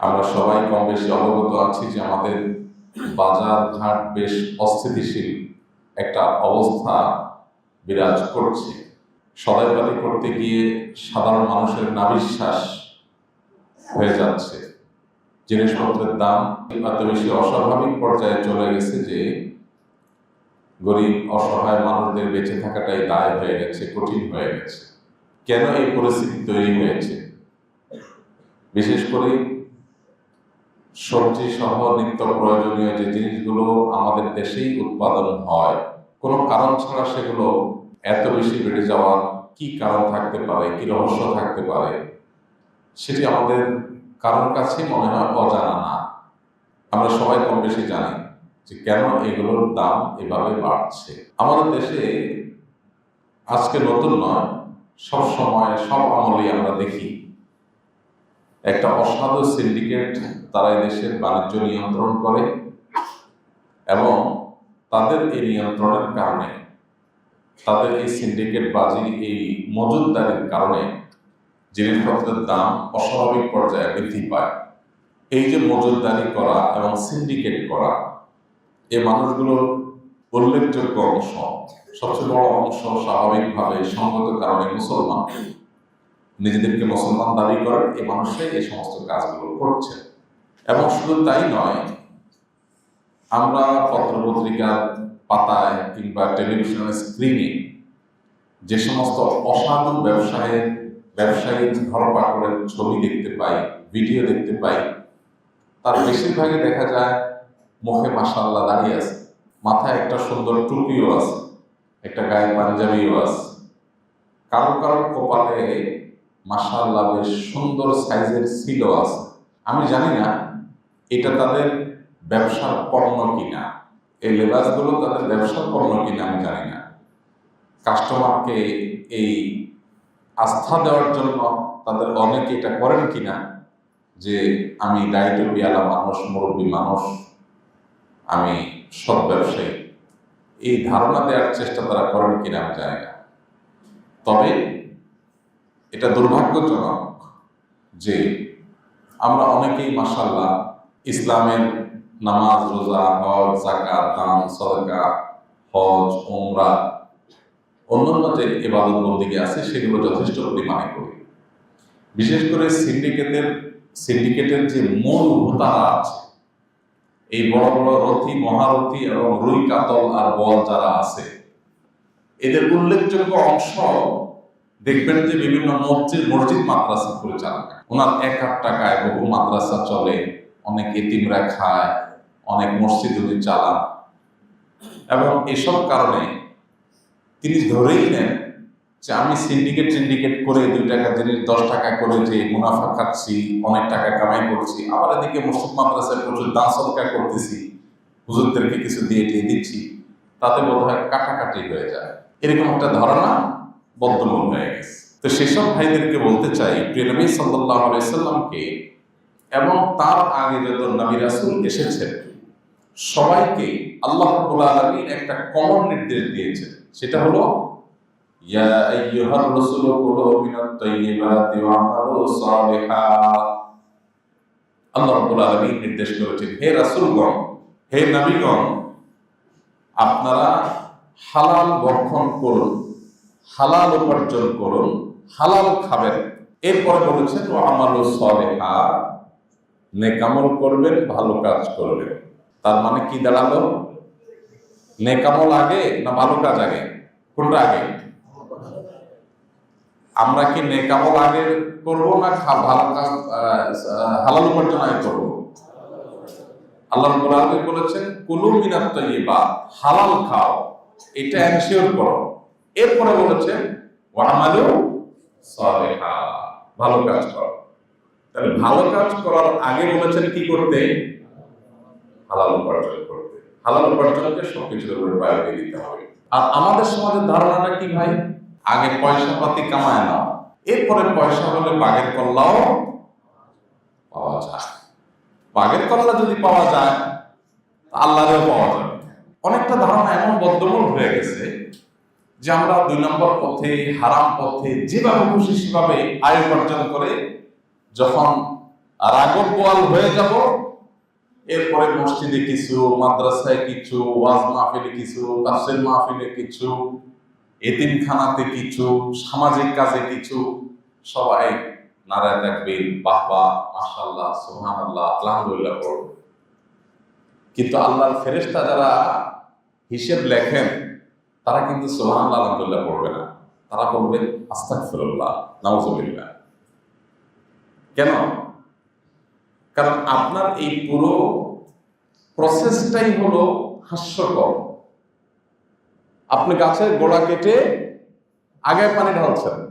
আমরা সবাই কম বেশি অবগত আছি যে আমাদের বাজার ঘাট বেশ অস্থিতিশীল একটা অবস্থা বিরাজ করছে। সদাইপাতি করতে গিয়ে সাধারণ মানুষের নাবিশ্বাস হয়ে যাচ্ছে। জিনিসপত্রের দাম এত বেশি অস্বাভাবিক পর্যায়ে চলে গেছে যে গরিব, অসহায় মানুষদের বেঁচে থাকাটাই দায় হয়ে গেছে, কঠিন হয়ে গেছে। কেন এই পরিস্থিতি তৈরি হয়েছে? বিশেষ করে সবজি সহ নিত্য প্রয়োজনীয় যে জিনিসগুলো আমাদের দেশেই উৎপাদন হয়, কোনো কারণ ছাড়া সেগুলো এত বেশি বেড়ে যাওয়ার কি কারণ থাকতে পারে, কি রহস্য থাকতে পারে, সেটি আমাদের কারোর কাছে মনে হয় অজানা না। আমরা সবাই কম বেশি জানি যে কেন এগুলোর দাম এভাবে বাড়ছে। আমাদের দেশে আজকে নতুন নয়, সব সময় সব আমলেই আমরা দেখি একটা অসাধু সিন্ডিকেট তারা দেশের বাণিজ্য নিয়ন্ত্রণ করে এবং তাদের এই নিয়ন্ত্রণের কারণে, তাদের এই সিন্ডিকেট বাজি এই মজুদদারির কারণে জিনিসপত্রের দাম অস্বাভাবিক পর্যায়ে বৃদ্ধি পায়। এই যে মজুদদারি করা এবং সিন্ডিকেট করা এই মানুষগুলোর উল্লেখযোগ্য অংশ, সবচেয়ে বড় অংশ স্বাভাবিকভাবে সঙ্গত কারণে মুসলমান। নিজেদেরকে মুসলমান দাবি করেন এই মানুষরাই এই সমস্ত কাজগুলো করছে। এবং শুধু তাই নয়, আমরা পত্রপত্রিকার পাতায় কিংবা টেলিভিশনের স্ক্রিনে যে সমস্ত অসাধু ব্যবসায়ের ব্যবসায়ী ধরপাকড়ের ছবি দেখতে পাই ভিডিও দেখতে পাই, তার বেশিরভাগই দেখা যায় মুখে মাসাল্লাহ দাঁড়িয়ে আছে, মাথায় একটা সুন্দর টুপিও আছে, একটা গায়ে পাঞ্জাবিও আছে। কারও কারও কপালে মাসাল্লাহ বেশ সুন্দর সাইজের ছিল আছে আমি জানি না, এটা তাদের ব্যবসার পণ্য কিনা, এই লেবাসগুলো তাদের ব্যবসার পণ্য কিনা আমি জানি না। কাস্টমারকে এই আস্থা দেওয়ার জন্য তাদের অনেকে এটা করেন কিনা, যে আমি দায়িত্ব পেয়ালা মানুষ, মুরব্বী মানুষ, আমি সৎ ব্যবসায়ী, এই ধারণা দেওয়ার চেষ্টা তারা করেন কিনা আমি জানি না। তবে এটা দুর্ভাগ্যজনক যে আমরা অনেকেই মাসাল্লাহ ইসলামের নামাজ, রোজা, হজ জাকাত দান, সদকা, হজ ওমরা অন্যান্য যে এবাদত বন্দিকে আছে, সেগুলো যথেষ্ট পরিমাণে করি। বিশেষ করে সিন্ডিকেটের সিন্ডিকেটের যে মূল হোতারা আছে, এই বড় বড় রথী, মহারথী এবং রুই কাতল আর বল যারা আছে, এদের উল্লেখযোগ্য অংশ দেখবেন যে বিভিন্ন মসজিদ মসজিদ মাদ্রাসা পরিচালনা ওনার এক আট টাকায় বহু মাদ্রাসা চলে, অনেক এতিমরা খায়, অনেক মসজিদ উনি চালান। এবং এসব কারণে তিনি ধরেই নেন যে আমি সিন্ডিকেট সিন্ডিকেট করে দুই টাকা জিনিস দশ টাকা করে যে মুনাফা খাচ্ছি, অনেক টাকা কামাই করছি, আবার এদিকে মসজিদ মাদ্রাসায় প্রচুর দান করতেছি, হুজুরদেরকে কিছু দিয়ে দিয়ে দিচ্ছি, তাতে বোধ হয় কাটাকাটি হয়ে যায়। এরকম একটা ধারণা বদ্ধমূল হয়ে গেছে। তো সেসব ভাইদেরকে বলতে চাই প্রিয়নবী সাল্লাহ আলাইসাল্লামকে এবং তার আগে যত নবী রাসুল এসেছেন, সবাইকে আল্লাহ রাব্বুল আলামিন একটা কমন নির্দেশ দিয়েছেন। সেটা হলো, ইয়া আইয়ুহার রাসূল কুলু মিনাত তাইয়্যিবাতি ওয়া আমালু নির্দেশ করেছেন, হে রাসূলগণ, হে নবীগণ, আপনারা হালাল ভক্ষণ করুন। হালাল উপার্জন করুন, হালাল খাবেন। এরপরে বলেছেন ও আমালু সালিহা নেকামল করবেন, ভালো কাজ করবেন। তার মানে কি দাঁড়াল? নেকামল আগে না ভালো কাজ আগে? কোনটা আগে? আমরা কি নেকামল আগে করব না ভালো কাজ হালাল উপার্জন আগে করব? আল্লাহ বলেছেন, কুলু মিনাত হালাল খাও। এটা এনশিওর করো। এরপরে বলেছেন ওয়া আমালু সালিহা। ভালো কাজ করো। তাহলে ভালো কাজ করার আগে বলেছেন কি করতে? হালাল উপার্জন করতে। হালাল উপার্জনকে সবকিছুর উপরে প্রায়োরিটি দিতে হবে। আর আমাদের সমাজের ধারণাটা কি ভাই? আগে পয়সা পাতি কামায় নাও। এরপরে পয়সা হলে বাঘের কল্লাও পাওয়া যায়। বাঘের কল্লা যদি পাওয়া যায় আল্লাহরেও পাওয়া যাবে। অনেকটা ধারণা এমন বদ্ধমূল হয়ে গেছে যে আমরা দুই নম্বর পথে, হারাম পথে যেভাবে খুশি সেভাবে আয় উপার্জন করে যখন আগর বোয়াল হয়ে যাব, এরপরে মসজিদে কিছু, মাদ্রাসায় কিছু, ওয়াজ মাহফিলে কিছু, তাফসির মাহফিলে কিছু, এতিমখানাতে কিছু, সামাজিক কাজে কিছু, সবাই নারায় থাকবেন বাহবা মাশাল্লাহ সোহান আল্লাহ আলহামদুলিল্লাহ পড়বে। কিন্তু আল্লাহর ফেরেশতা যারা হিসেব লেখেন তারা কিন্তু সোহান আল্লাহ আলহামদুলিল্লাহ পড়বে না। তারা বলবে, আস্তাগফিরুল্লাহ, নাউজুবিল্লাহ। কেন? কারণ আপনার এই পুরো প্রসেসটাই হলো হাস্যকর। আপনি গাছের গোড়া কেটে আগে পানি ঢালছেন।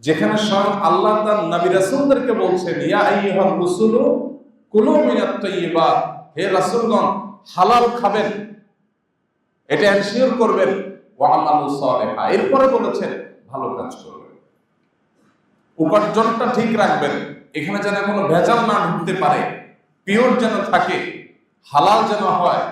যেখানে স্বয়ং আল্লাহ তার নবী রাসূলদেরকে বলছেন, ইয়া আইয়ুহার রুসুলু কুলু হে হালাল খাবেন। এটা এনশিওর করবেন এরপরে বলেছেন, ভালো কাজ করবেন। উপার্জনটা ঠিক রাখবেন। এখানে যেন কোনো ভেজাল না ঢুকতে পারে, পিওর যেন থাকে, হালাল যেন হয়,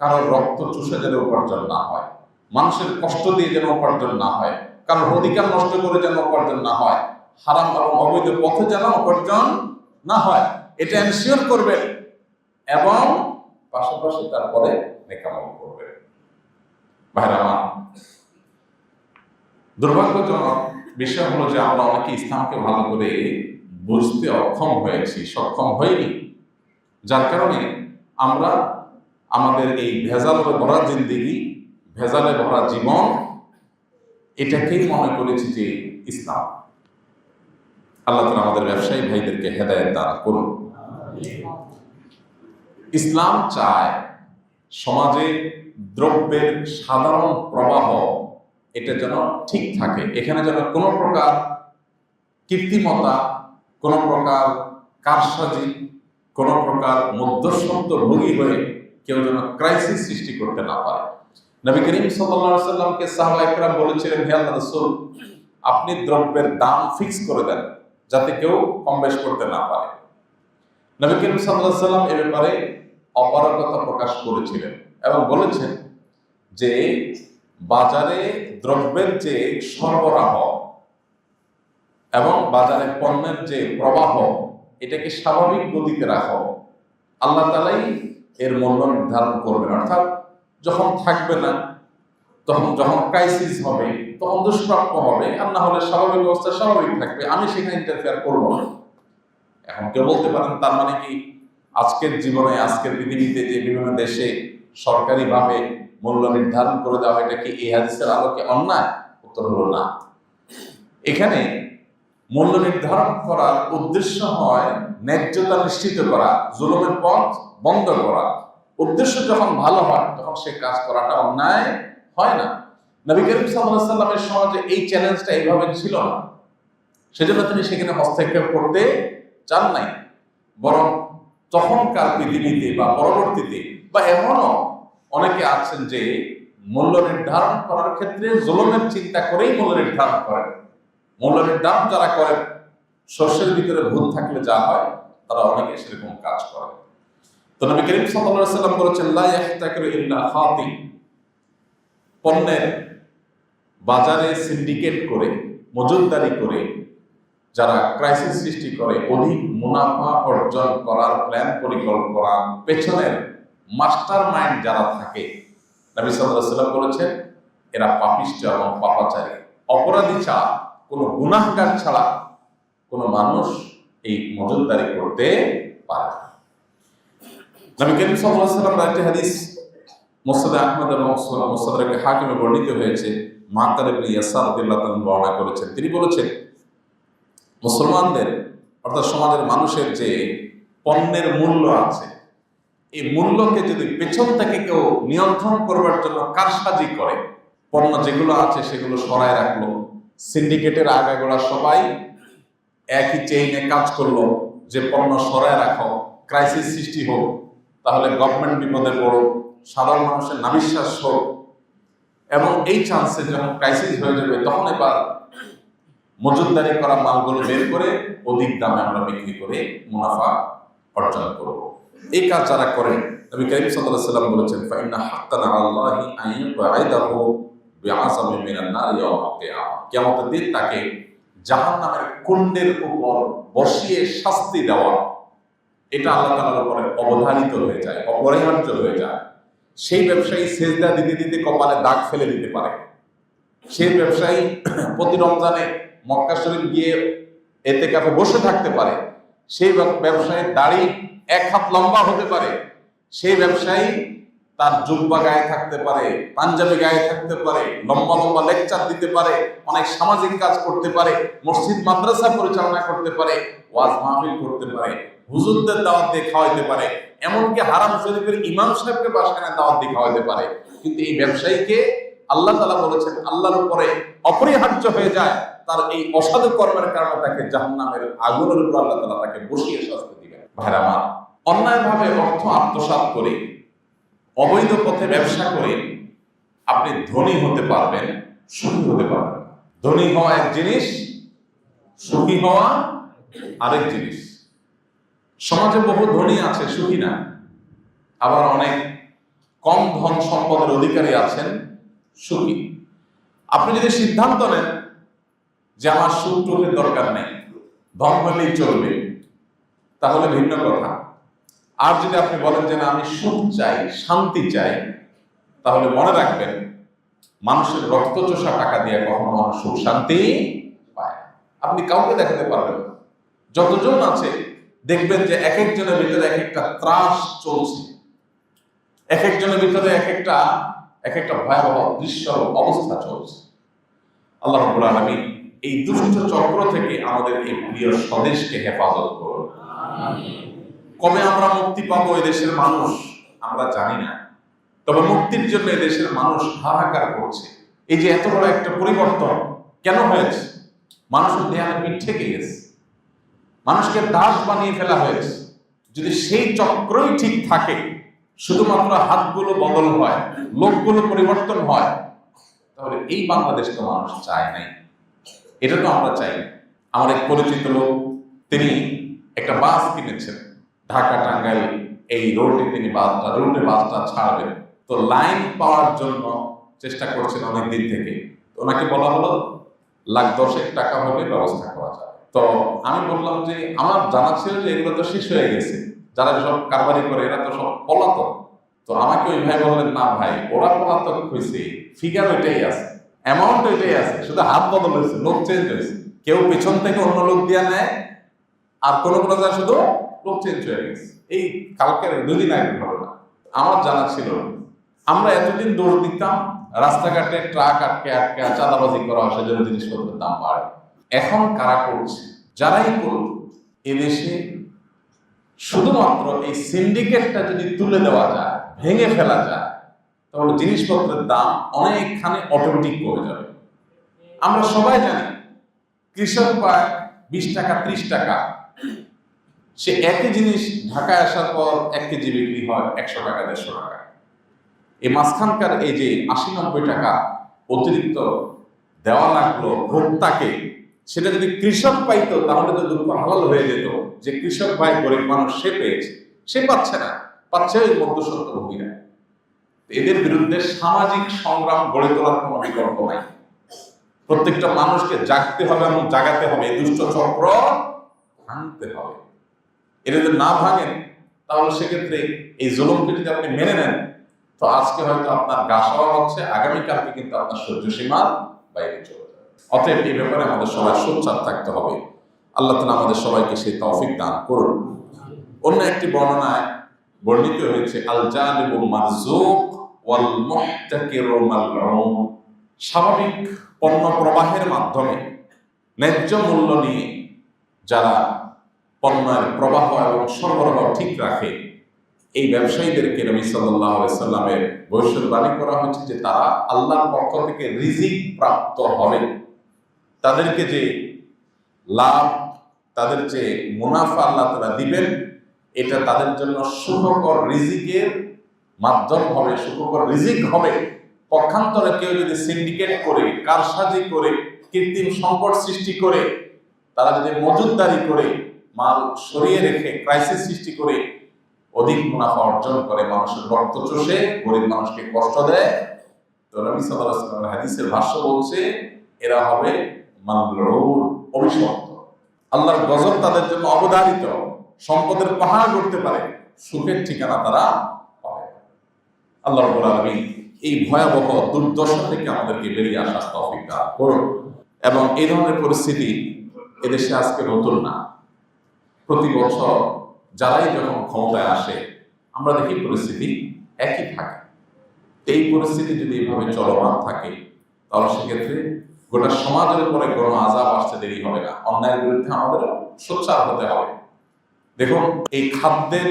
কারোর রক্ত চুষে যেন উপার্জন না হয়, মানুষের কষ্ট দিয়ে যেন উপার্জন না হয়, কারোর অধিকার নষ্ট করে যেন উপার্জন না হয়, হারাম এবং অবৈধ পথে যেন উপার্জন না হয়, এটা এনশিওর করবেন এবং পাশাপাশি তারপরে নেকামল করবে ভাইরা আমার দুর্ভাগ্যজনক বিষয় হলো যে আমরা অনেকে ইসলামকে ভালো করে বুঝতে অক্ষম হয়েছি, সক্ষম হয়নি যার কারণে আমরা আমাদের এই ভেজালে ভরা জিন্দিগি, ভেজালে ভরা জীবন, এটাকেই মনে করেছি যে ইসলাম। আল্লাহ তালা আমাদের ব্যবসায়ী ভাইদেরকে হেদায়ত দান করুন। ইসলাম চায় সমাজে দ্রব্যের সাধারণ প্রবাহ, এটা যেন ঠিক থাকে। এখানে যেন কোনো প্রকার কীর্তিমতা, কোনো প্রকার কারসাজি, কোনো প্রকার মধ্যস্বত্ব ভোগী হয়ে কেউ যেন ক্রাইসিস সৃষ্টি করতে না পারে। নবী করিম সাল্লাল্লাহু সাল্লামকে সাহাবা বলেছিলেন, হে আল্লাহ রাসূল, আপনি দ্রব্যের দাম ফিক্স করে দেন যাতে কেউ কম বেশ করতে না পারে। নবী করিম সাল্লাল্লাহু সাল্লাম এ ব্যাপারে অপারগতা প্রকাশ করেছিলেন। এবং বলেছেন যে বাজারে দ্রব্যের যে সরবরাহ এবং বাজারে পণ্যের যে প্রবাহ, এটাকে স্বাভাবিক গতিতে রাখো। আল্লাহ তালাই এর মূল্য নির্ধারণ করবেন। অর্থাৎ যখন থাকবে না, তখন যখন ক্রাইসিস হবে, তখন দুষ্প্রাপ্য হবে, আর না হলে স্বাভাবিক অবস্থা স্বাভাবিক থাকবে। আমি সেখানে ইন্টারফেয়ার করব না। এখন কেউ বলতে পারেন, তার মানে কি আজকের জীবনে, আজকের পৃথিবীতে যে বিভিন্ন দেশে সরকারিভাবে মূল্য নির্ধারণ করে দেওয়া এটা কি এই হাদিসের আলোকে অন্যায়? উত্তর হলো না। এখানে মূল্য নির্ধারণ করার উদ্দেশ্য হয় ন্যায্যতা নিশ্চিত করা, জুলুমের পথ বন্ধ করা। উদ্দেশ্য যখন ভালো হয়, তখন সে কাজ করাটা অন্যায় হয় না। নবী করিম সাল্লামের সমাজে এই চ্যালেঞ্জটা এইভাবে ছিল না। সেজন্য তিনি সেখানে হস্তক্ষেপ করতে চান নাই। বরং তখনকার পৃথিবীতে বা পরবর্তীতে বা এমনও অনেকে আছেন যে মূল্য নির্ধারণ করার ক্ষেত্রে জুলুমের চিন্তা করেই মূল্য নির্ধারণ করেন। মূল্য নির্ধারণ যারা করেন শস্যের ভিতরে ভুল থাকলে যা হয়, তারা অনেকে সেরকম কাজ করে। তো নবী করিম সাল্লাল্লাহু সাল্লাম বলেছেন, লা পণ্যের বাজারে সিন্ডিকেট করে মজুদদারি করে, যারা ক্রাইসিস সৃষ্টি করে, অধিক মুনাফা অর্জন করার প্ল্যান পরিকল্পনা, পেছনের মাস্টার মাইন্ড যারা থাকে, নবী সাল্লাম বলেছেন, এরা পাপিষ্ঠ এবং পাপাচারী। অপরাধী ছাড়া, কোনো গুনাহগার ছাড়া কোনো মানুষ এই মজুদদারি করতে পারে নবী করিম সাল্লাম একটি হাদিস মুসনাদ আহমদ এবং মুসনাদ হাকিমে বর্ণিত হয়েছে, মাতার ইবনে ইয়াসার রাদিয়াল্লাহু বর্ণনা করেছেন। তিনি বলেছেন, মুসলমানদের, অর্থাৎ সমাজের মানুষের যে পণ্যের মূল্য আছে এই মূল্যকে যদি পেছন থেকে কেউ নিয়ন্ত্রণ করবার জন্য কারসাজি করে, পণ্য যেগুলো আছে সেগুলো সরায় রাখল, সিন্ডিকেটের আগাগোড়া সবাই একই চেইনে কাজ করল যে পণ্য সরায় রাখো ক্রাইসিস সৃষ্টি হোক, তাহলে গভর্নমেন্ট বিপদে পড়ো সাধারণ মানুষের নাবিশ্বাস হোক। এবং এই চান্সে যখন ক্রাইসিস হয়ে যাবে, তখন এবার মজুদদারি করা মালগুলো বের করে অধিক দামে আমরা বিক্রি করে মুনাফা অর্জন করব। এই কাজ যারা করেন নবী করিম আলাইহি সাল্লাম বলেছেন, ফাইন্না হাক্কান আলাল্লাহি আন ইউবাইদাহু বিআসামি মিনান নার কিয়ামতের দিন তাকে জাহান নামের কুণ্ডের উপর বসিয়ে শাস্তি দেওয়া, এটা আল্লাহ তালার উপরে অবধারিত হয়ে যায়, অপরিহার্য হয়ে যায়। সেই ব্যবসায়ী সেজদা দিতে দিতে কপালে দাগ ফেলে দিতে পারে। সেই ব্যবসায়ী প্রতি রমজানে মক্কা শরীফ গিয়ে এতে কাপে বসে থাকতে পারে। সেই ব্যবসায়ী দাড়ি এক হাত লম্বা হতে পারে, সেই ব্যবসায়ী তার জুব্বা গায়ে থাকতে পারে, পাঞ্জাবি গায়ে থাকতে পারে, লম্বা লম্বা লেকচার দিতে পারে, অনেক সামাজিক কাজ করতে পারে, মসজিদ, মাদ্রাসা পরিচালনা করতে পারে, ওয়াজ মাহফিল করতে পারে, হুজুরদের দাওয়াত দিয়ে খাওয়াইতে পারে, এমনকি হারাম শরীফের ইমাম সাহেবকে বাসখানে দাওয়াত দিয়ে খাওয়াইতে পারে। কিন্তু এই ব্যবসায়ীকে আল্লাহ তালা বলেছেন, আল্লাহর উপরে অপরিহার্য হয়ে যায়, তার এই অসাধু কর্মের কারণে তাকে জাহান্নামের আগুনের উপর আল্লাহ তালা তাকে বসিয়ে শাস্তি আমার অন্যায়ভাবে অর্থ আত্মসাৎ করে, অবৈধ পথে ব্যবসা করে আপনি ধনী হতে পারবেন, সুখী হতে পারবেন। ধনী হওয়া এক জিনিস, সুখী হওয়া আরেক জিনিস। সমাজে বহু ধনী আছে, সুখী না। আবার অনেক কম ধন সম্পদের অধিকারী আছেন, সুখী। আপনি যদি সিদ্ধান্ত নেন যে আমার সুখ টুকের দরকার নেই, ধন হলেই চলবে। তাহলে ভিন্ন কথা। আর যদি আপনি বলেন যে না, আমি সুখ চাই, শান্তি চাই, তাহলে মনে রাখবেন, মানুষের রক্তচোষা টাকা দিয়ে কখনো মানুষ সুখ, শান্তি পায় আপনি কাউকে দেখাতে পারবেন যতজন আছে, দেখবেন যে এক একজনের ভিতরে এক একটা ত্রাস চলছে। এক একজনের ভিতরে এক একটা এক একটা ভয়াবহ দৃশ্য, অবস্থা চলছে। আল্লাহ আলামিন এই দুষ্ট চক্র থেকে আমাদের এই প্রিয় স্বদেশকে হেফাজত করুন। কবে আমরা মুক্তি পাবো দেশের মানুষ, আমরা জানি না। তবে মুক্তির জন্য দেশের মানুষ হাহাকার করছে। এই যে এত বড় একটা পরিবর্তন কেন হয়েছে? মানুষের দেয়ালে পিঠ থেকে গেছে। মানুষকে দাস বানিয়ে ফেলা হয়েছে। যদি সেই চক্রই ঠিক থাকে, শুধুমাত্র হাতগুলো বদল হয়, লোকগুলো পরিবর্তন হয়, তাহলে এই বাংলাদেশ তো মানুষ চায় নাই। এটা তো আমরা চাই আমার এক পরিচিত লোক, তিনি একটা বাস কিনেছেন। ঢাকা টাঙ্গাইল, এই রোডে তিনি বাসটা রোডে বাসটা ছাড়বেন। তো লাইন পাওয়ার জন্য চেষ্টা করছেন অনেক দিন থেকে। ওনাকে বলা হলো, লাখ দশেক টাকা হলে ব্যবস্থা করা যায় তো আমি বললাম যে, আমার জানা ছিল যে এগুলো তো শেষ হয়ে গেছে। যারা সব কারবারি করে, এরা তো সব পলাতক। তো আমাকে ওই ভাই বললেন, না ভাই, ওরা পলাতক হয়েছে ফিগার ওইটাই আছে। অ্যামাউন্ট ওইটাই আছে। শুধু হাত বদল হয়েছে লোক চেঞ্জ হয়েছে। কেউ পেছন থেকে অন্য লোক দিয়ে নেয় আর কোন কোন জায়গায় শুধু লোক চেঞ্জ হয়ে গেছে। এই কালকের দুদিন আগে ঘটনা আমার জানা ছিল, আমরা এতদিন দৌড় দিতাম, রাস্তাঘাটে ট্রাক আটকে আটকে চাঁদাবাজি করা হয়, সেজন্য জিনিসপত্রের দাম বাড়ে। এখন কারা করছে? যারাই করুক, এদেশে শুধুমাত্র এই সিন্ডিকেটটা যদি তুলে দেওয়া যায়, ভেঙে ফেলা যায়, তাহলে জিনিসপত্রের দাম অনেকখানি অটোমেটিক কমে যাবে। আমরা সবাই জানি, কৃষক পায় বিশ টাকা, ত্রিশ টাকা। সে একই জিনিস ঢাকায় আসার পর এক কেজি বিক্রি হয় একশো টাকা দেড়শো টাকা। এই মাঝখানকার এই যে আশি নব্বই টাকা অতিরিক্ত দেওয়া লাগল ভোক্তাকে সেটা যদি কৃষক পাইতো তাহলে তো দুঃখ হালাল হয়ে যেত যে কৃষক ভাই গরিব মানুষ সে পেয়েছে। সে পাচ্ছে না পাচ্ছে ওই মধ্যসত্ত্ব ভোগীরা এদের বিরুদ্ধে সামাজিক সংগ্রাম গড়ে তোলার কোনো বিকল্প নাই। প্রত্যেকটা মানুষকে জাগতে হবে এবং জাগাতে হবে। এই দুষ্ট চক্র ভাঙতে হবে। এটা যদি না ভাঙেন, তাহলে সেক্ষেত্রে এই জুলুমকে যদি আপনি মেনে নেন, তো আজকে হয়তো আপনার গা সওয়া হচ্ছে, আগামীকালকে কিন্তু আপনার সহ্য সীমার বাইরে চলে যাবে। অতএব এই ব্যাপারে আমাদের সবাই সোচ্চার থাকতে হবে। আল্লাহ তালা আমাদের সবাইকে সেই তৌফিক দান করুন। অন্য একটি বর্ণনায় বর্ণিত হয়েছে আল জালিবু মারজুক স্বাভাবিক পণ্য প্রবাহের মাধ্যমে ন্যায্য মূল্য নিয়ে যারা পণ্যের প্রবাহ এবং সরবরাহ ঠিক রাখে, এই ব্যবসায়ীদেরকে নবী সাল্লাহ সাল্লামের ভবিষ্যৎবাণী করা হচ্ছে যে তারা আল্লাহর পক্ষ থেকে রিজিক প্রাপ্ত হবে তাদেরকে যে লাভ, তাদের যে মুনাফা আল্লাহ তারা দিবেন, এটা তাদের জন্য সুখকর রিজিকের মাধ্যম হবে, সুখকর রিজিক হবে। পক্ষান্তরে কেউ যদি সিন্ডিকেট করে, কারসাজি করে, কৃত্রিম সংকট সৃষ্টি করে তারা যদি মজুদদারি করে, মাল সরিয়ে রেখে ক্রাইসিস সৃষ্টি করে, অধিক মুনাফা অর্জন করে, মানুষের রক্ত চষে, গরিব মানুষকে কষ্ট দেয়, তো নবী আলাইহি হাদিসের ভাষ্য বলছে, এরা হবে মালউন অভিশপ্ত। আল্লাহর গজব তাদের জন্য অবধারিত। সম্পদের পাহাড় করতে পারে, সুখের ঠিকানা তারা পাবে আল্লাহ এই ভয়াবহ দুর্দশা থেকে আমাদেরকে বেরিয়ে আসার তৌফিক করুন। এবং এই ধরনের পরিস্থিতি এদেশে আজকে নতুন না। প্রতি বছর যারাই যখন ক্ষমতায় আসে, আমরা দেখি পরিস্থিতি একই থাকে। এই পরিস্থিতি যদি এইভাবে চলমান থাকে, তাহলে সেক্ষেত্রে গোটা সমাজের উপরে গণ আজাব আসতে দেরি হবে না। অন্যায়ের বিরুদ্ধে আমাদের সোচ্চার হতে হবে। দেখুন, এই খাদ্যের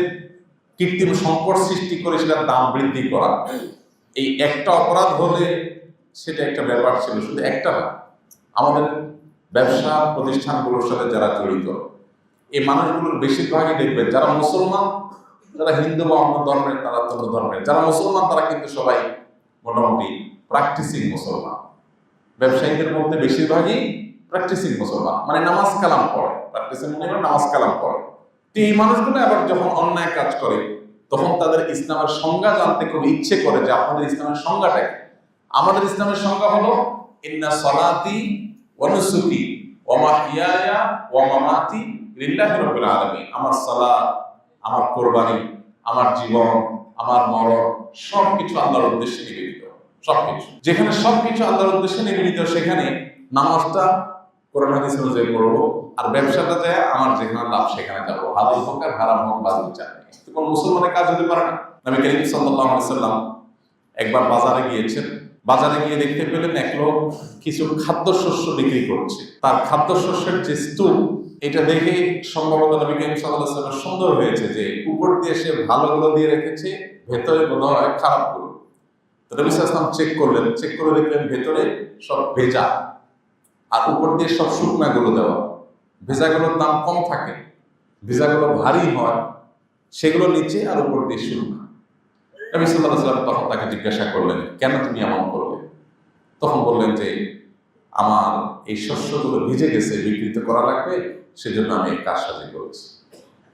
কৃত্রিম সংকট সৃষ্টি করে সেটার দাম বৃদ্ধি করা, এই একটা অপরাধ হলে সেটা একটা ব্যাপার ছিল, শুধু একটা না, আমাদের ব্যবসা প্রতিষ্ঠানগুলোর সাথে যারা জড়িত, এই মানুষগুলোর বেশিরভাগই দেখবেন যারা মুসলমান, যারা হিন্দু বা অন্য ধর্মের, তারা অন্য ধর্মের। যারা মুসলমান, তারা কিন্তু সবাই মোটামুটি প্র্যাকটিসিং মুসলমান। ব্যবসায়ীদের মধ্যে বেশিরভাগই প্র্যাকটিসিং মুসলমান। মানে নামাজ কালাম পড়ে। প্র্যাকটিসিং মানে নামাজ কালাম পড়ে। তো এই মানুষগুলো আবার যখন অন্যায় কাজ করে, তখন তাদের ইসলামের সংজ্ঞা জানতে খুব ইচ্ছে করে যে, আপনাদের ইসলামের সংজ্ঞাটা আমাদের ইসলামের সংজ্ঞা হলো, ইন্না সলাতি ওয়া নুসুকি ওয়া মাহইয়ায়া ওয়া মামাতি লিল্লাহি রাব্বিল আলামিন আমার সালাত আমার কোরবানি আমার জীবন আমার মরণ, সবকিছু আল্লাহর উদ্দেশ্যে নিবেদিত। সবকিছু। যেখানে সবকিছু আল্লাহর উদ্দেশ্যে নিবেদিত, সেখানে নামাজটা কোরআন হাদিস অনুযায়ী পড়ব, আর ব্যবসাটা যায় আমার যেখানে লাভ, সেখানে যাব। হালাল হোক আর হারাম হোক বিচার নেই। কোন মুসলমানের কাজ হতে পারে না। নবী করিম সাল্লাল্লাহু আলাইহি সাল্লাম একবার বাজারে গিয়েছেন বাজারে গিয়ে দেখতে পেলেন এক লোক কিছু খাদ্যশস্য বিক্রি করছে। তার খাদ্যশস্যের যে স্তূপ, এটা দেখে সম্ভবত নবী করিম সাল্লামের সুন্দর হয়েছে যে উপর দিয়ে সে ভালোগুলো দিয়ে রেখেছে, ভেতরে বোধ হয় খারাপগুলো। তো নবী সাল্লাল্লাহু চেক করলেন। চেক করে দেখলেন ভেতরে সব ভেজা। আর উপর দিয়ে সব শুকনাগুলো দেওয়া। ভেজাগুলোর দাম কম থাকে। ভেজাগুলো ভারী হয়। সেগুলো নিচে আর উপর দিয়ে শুকনা। নবী আলাইহি সাল্লাম তখন তাকে জিজ্ঞাসা করলেন, কেন তুমি এমন করলে? তখন বললেন যে, আমার এই শস্যগুলো ভিজে গেছে, বিকৃত করা লাগবে, সেজন্য আমি এই কাজসাজি করেছি।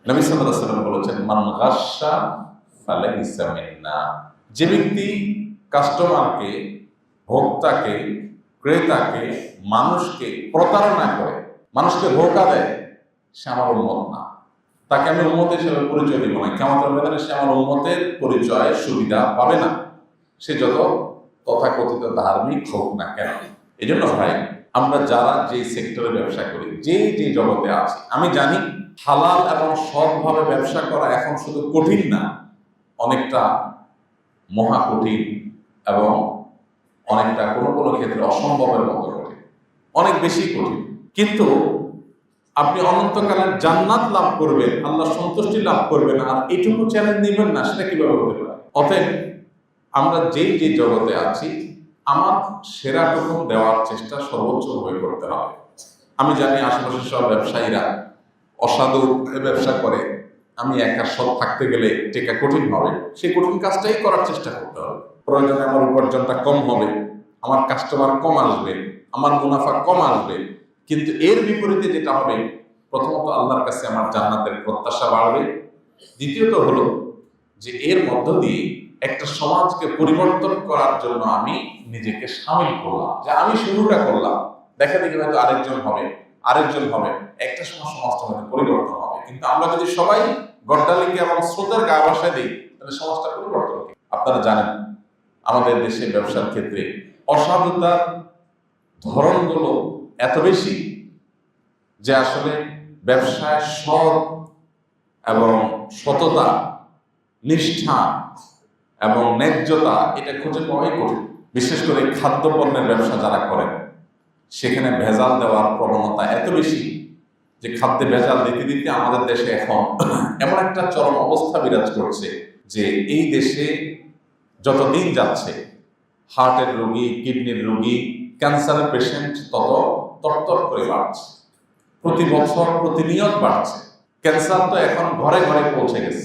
নবী আলাইহি সাল্লাম বলেছেন, মান গাশশা ফালাইসা মিন্না। যে ব্যক্তি কাস্টমারকে, ভোক্তাকে, ক্রেতাকে, মানুষকে প্রতারণা করে, মানুষকে ধোকা দেয়, সে আমার উন্মত না। তাকে আমি উন্মত হিসেবে পরিচয় দিব না। কেমন ময়দানে সে আমার উন্মতের পরিচয় সুবিধা পাবে না। সে যত তথাকথিত ধার্মিক হোক না কেন এই জন্য ভাই, আমরা যারা যে সেক্টরে ব্যবসা করি যে যে জগতে আছি, আমি জানি হালাল এবং সৎভাবে ব্যবসা করা এখন শুধু কঠিন না, অনেকটা মহা কঠিন এবং অনেকটা কোনো কোনো ক্ষেত্রে অসম্ভবের মতো কঠিন। অনেক বেশি কঠিন। কিন্তু আপনি অনন্তকালের জান্নাত লাভ করবেন, আল্লাহ সন্তুষ্টি লাভ করবেন, আর এটুকু চ্যালেঞ্জ নেবেন না, সেটা কীভাবে হতে পারে? অতএব আমরা যেই যে জগতে আছি, আমার সেরা সেরাটুকু দেওয়ার চেষ্টা সর্বোচ্চভাবে করতে হবে। আমি জানি আশেপাশের সব ব্যবসায়ীরা অসাধু ব্যবসা করে। আমি একা সৎ থাকতে গেলে টেকা কঠিন হবে। সেই কঠিন কাজটাই করার চেষ্টা করতে হবে। প্রয়োজনে আমার উপার্জনটা কম হবে, আমার কাস্টমার কম আসবে, আমার মুনাফা কম আসবে। কিন্তু এর বিপরীতে যেটা হবে, প্রথমত আল্লাহর কাছে আমার জান্নাতের প্রত্যাশা বাড়বে। দ্বিতীয়ত হলো যে এর মধ্য দিয়ে একটা সমাজকে পরিবর্তন করার জন্য আমি নিজেকে সামিল করলাম। যে আমি শুরুটা করলাম। দেখা দেখি হয়তো আরেকজন হবে আরেকজন হবে। একটা সময় সমাজটা হয়তো পরিবর্তন হবে। কিন্তু আমরা যদি সবাই গড্ডালিকে এবং স্রোতের গা বাসায় দিই, তাহলে সমাজটা পরিবর্তন হবে। আপনারা জানেন, আমাদের দেশে ব্যবসার ক্ষেত্রে অসাধুতার ধরনগুলো এত বেশি যে আসলে ব্যবসায় সৎ এবং সততা, নিষ্ঠা এবং ন্যায্যতা এটা খুঁজে পাওয়াই কঠিন। বিশেষ করে খাদ্যপণ্যের ব্যবসা যারা করেন, সেখানে ভেজাল দেওয়ার প্রবণতা এত বেশি যে খাদ্যে ভেজাল দিতে দিতে আমাদের দেশে এখন এমন একটা চরম অবস্থা বিরাজ করছে যে এই দেশে যত দিন যাচ্ছে হার্টের রোগী কিডনির রোগী ক্যান্সারের পেশেন্ট তত তরতর করে বাড়ছে। প্রতি বছর, প্রতিনিয়ত বাড়ছে। ক্যান্সার তো এখন ঘরে ঘরে পৌঁছে গেছে।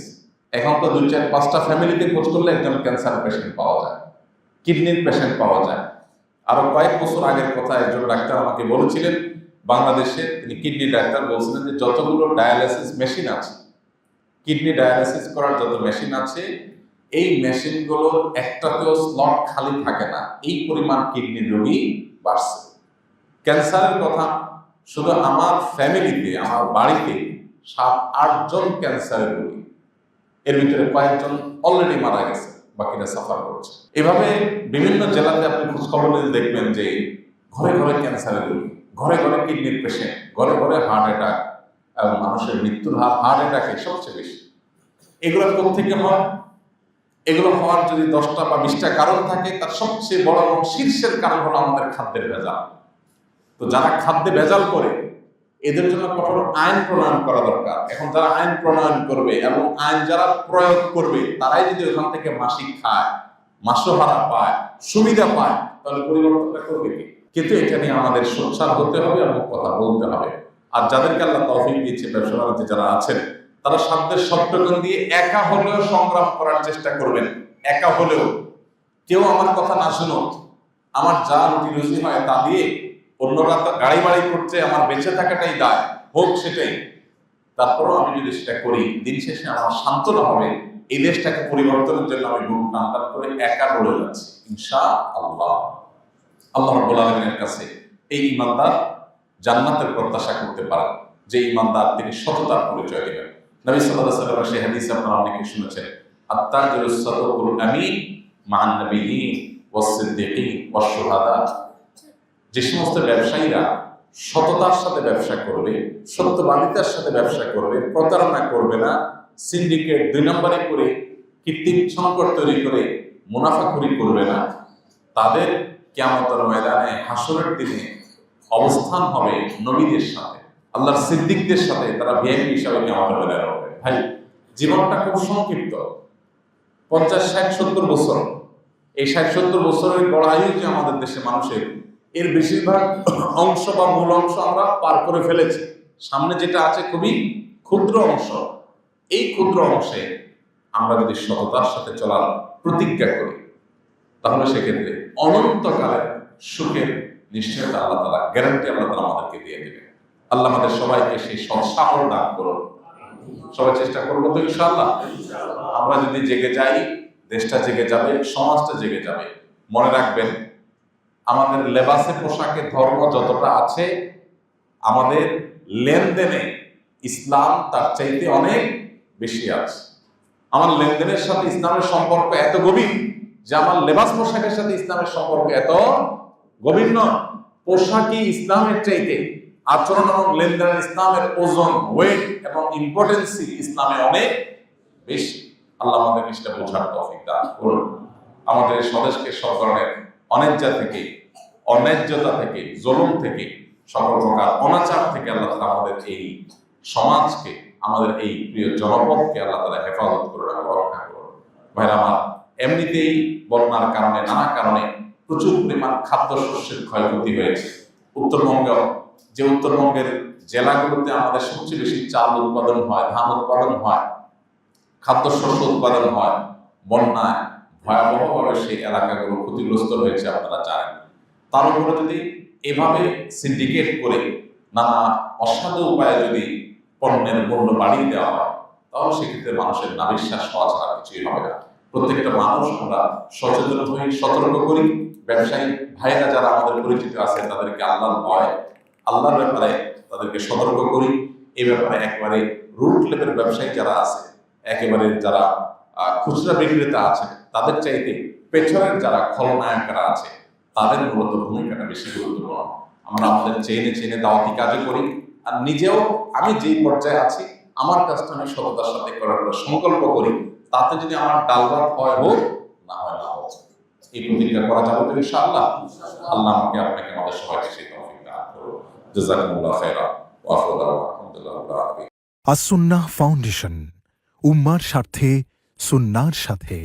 এখন তো দুই চার, পাঁচটা ফ্যামিলিতে খোঁজ করলে একজন ক্যান্সার পেশেন্ট পাওয়া যায়। কিডনির পেশেন্ট পাওয়া যায়। আরও কয়েক বছর আগের কথা একজন ডাক্তার আমাকে বলেছিলেন, বাংলাদেশে তিনি কিডনি ডাক্তার বলছিলেন যে যতগুলো ডায়ালিসিস মেশিন আছে, কিডনি ডায়ালিসিস করার যত মেশিন আছে, এই মেশিনগুলোর একটাতেও স্লট খালি থাকে না। এই পরিমাণ কিডনির রোগী বাড়ছে। ক্যান্সারের কথা শুধু আমার ফ্যামিলিতে আমার বাড়িতে সাত আটজন ক্যান্সারের রোগী। এর ভিতরে কয়েকজন অলরেডি মারা গেছে, বাকিরা সাফার করছে। এভাবে বিভিন্ন জেলাতে আপনি খোঁজখবর নিলে দেখবেন যে ঘরে ঘরে ক্যান্সারের রোগী, ঘরে ঘরে কিডনির পেশেন্ট ঘরে ঘরে হার্ট অ্যাটাক এবং মানুষের মৃত্যুর হার হার্ট অ্যাটাকে সবচেয়ে বেশি। এগুলো থেকে হয়? এগুলো হওয়ার যদি দশটা বা বিশটা কারণ থাকে, তার সবচেয়ে বড় এবং শীর্ষের কারণ হলো আমাদের খাদ্যের ভেজাল। তো যারা খাদ্যে ভেজাল করে, এদের জন্য কঠোর আইন প্রণয়ন করা দরকার। এখন যারা আইন প্রণয়ন করবে এবং আইন যারা প্রয়োগ করবে, তারাই যদি ওখান থেকে মাসিক খায় মাসোহারা পায়, সুবিধা পায়, তাহলে পরিবর্তনটা করবে কি? কিন্তু এটা নিয়ে আমাদের সোচ্চার হতে হবে এবং কথা বলতে হবে। আর যাদেরকে আল্লাহ তৌফিক দিয়েছে, ব্যবসা বাণিজ্যে যারা আছেন, তারা সাধ্যের সত্যকন দিয়ে একা হলেও সংগ্রাম করার চেষ্টা করবেন। একা হলেও। কেউ আমার কথা না শুনুক। আমার যা রুটি রুজি হয় তা দিয়ে অন্যরা গাড়ি বাড়ি করছে, আমার বেঁচে থাকাটাই দায়, হোক সেটাই। তারপরও আমি যদি সেটা করি, দিন শেষে আমার সান্ত্বনা হবে, এই দেশটাকে পরিবর্তনের জন্য আমি বুক টান করে একা লড়ে যাচ্ছি, ইনশা আল্লাহ। আল্লাহ আলামিনের কাছে এই ইমানদার জান্নাতের প্রত্যাশা করতে পারেন, যে ইমানদার তিনি সততার পরিচয় দেবেন। নবী ওয়াসাল্লাম সেই হাদিস আপনারা অনেকে শুনেছেন, আত্মার সাদকুল আমিন মান নবিয়িন ওয়াস সিদ্দিকিন ওয়াস শুহাদা। যে সমস্ত ব্যবসায়ীরা সততার সাথে ব্যবসা করবে, সত্যবাদিতার সাথে ব্যবসা করবে, প্রতারণা করবে না সিন্ডিকেট দুই নম্বরে করে কৃত্রিম সংকট তৈরি করে মুনাফাখুরি করবে না, তাদের কেমতর ময়দানে হাসরের দিনে অবস্থান হবে নবীদের সাথে, আল্লাহর সিদ্দিকদের সাথে, তারা ভিআইপি হিসাবে কেমতের ময়দানে হবে। ভাই, জীবনটা খুব সংক্ষিপ্ত। পঞ্চাশ, ষাট, সত্তর বছর। এই ষাট, সত্তর বছরের আয়ু যে আমাদের দেশে মানুষের এর বেশিরভাগ অংশ বা মূল অংশ আমরা পার করে ফেলেছি। সামনে যেটা আছে খুবই ক্ষুদ্র অংশ এই ক্ষুদ্র অংশে আমরা যদি সততার সাথে চলার প্রতিজ্ঞা করি তাহলে সেক্ষেত্রে অনন্তকালের সুখের নিশ্চয়তা আল্লাহ তালা গ্যারান্টি আল্লাহ তালা আমাদেরকে দিয়ে দেবে আল্লাহ আমাদের সবাইকে সেই সৎসাহর দান করুন। সবাই চেষ্টা করব তো ইনশাআল্লাহ। আমরা যদি জেগে যাই দেশটা জেগে যাবে সমাজটা জেগে যাবে মনে রাখবেন আমাদের লেবাসে পোশাকে ধর্ম যতটা আছে, আমাদের লেনদেনে ইসলাম তার চাইতে অনেক বেশি আছে। আমার লেনদেনের সাথে ইসলামের সম্পর্ক এত গভীর যে আমার লেবাস পোশাকের সাথে ইসলামের সম্পর্ক এত গভীর নয়। পোশাকই ইসলামের চাইতে আচরণ এবং লেনদেন ইসলামের ওজন ওয়েট এবং ইম্পর্টেন্সি ইসলামে অনেক বেশি। আল্লাহ আমাদের সেটা বোঝার তৌফিক দান করুন। আমাদের স্বদেশকে সব ধরনের অন্যায্যা থেকে, অন্যায্যতা থেকে, জুলুম থেকে, সকল প্রকার অনাচার থেকে আল্লাহ তালা আমাদের এই সমাজকে, আমাদের এই প্রিয় জনপদকে আল্লাহ তালা হেফাজত করে রাখা রক্ষা করুন। ভাইরা আমার, এমনিতেই বন্যার কারণে, নানা কারণে প্রচুর পরিমাণ খাদ্য শস্যের ক্ষয়ক্ষতি হয়েছে। উত্তরবঙ্গ, যে উত্তরবঙ্গের জেলাগুলোতে আমাদের সবচেয়ে বেশি চাল উৎপাদন হয়, ধান উৎপাদন হয়, খাদ্যশস্য উৎপাদন হয়, বন্যায় ভয়াবহভাবে সেই এলাকাগুলো ক্ষতিগ্রস্ত হয়েছে আপনারা জানেন। তার উপরে যদি এভাবে সিন্ডিকেট করে নানা অসাধু উপায়ে যদি পণ্যের মূল্য বাড়িয়ে দেওয়া হয়, তাহলে সেক্ষেত্রে মানুষের নাবিশ্বাস হওয়া ছাড়া কিছুই হবে না। প্রত্যেকটা মানুষ আমরা সচেতন হই, সতর্ক করি। ব্যবসায়ী ভাইরা যারা আমাদের পরিচিত আছে, তাদেরকে আল্লাহর ভয়, আল্লাহর ব্যাপারে তাদেরকে সতর্ক করি। এই ব্যাপারে একেবারে রুট লেভেল ব্যবসায়ী যারা আছে, একেবারে যারা খুচরা বিক্রেতা আছে তাদের চাইতে পেছনের যারা খলনায়করা আছে, তাদের মূলত ভূমিকাটা বেশি গুরুত্বপূর্ণ। আমরা আমাদের চেনে চেনে দাওয়াতি কাজও করি? আর নিজেও আমি যেই পর্যায়ে আছি, আমার কাজটা আমি সততার সাথে করার সংকল্প করি, তাতে যদি আমার ডাল ভাত হোক, না হয় না হোক। এই প্রতিজ্ঞা করা যাবে তো ইনশাআল্লাহ। আল্লাহ আমাকে আপনাকে আমাদের সবাইকে সেই তৌফিক দান করুন জাযাকুমুল্লাহ খাইরা ওয়া আখিরু আলহামদুলিল্লাহ আলামিন। ফাউন্ডেশন, উম্মার স্বার্থে, সুন্নার সাথে।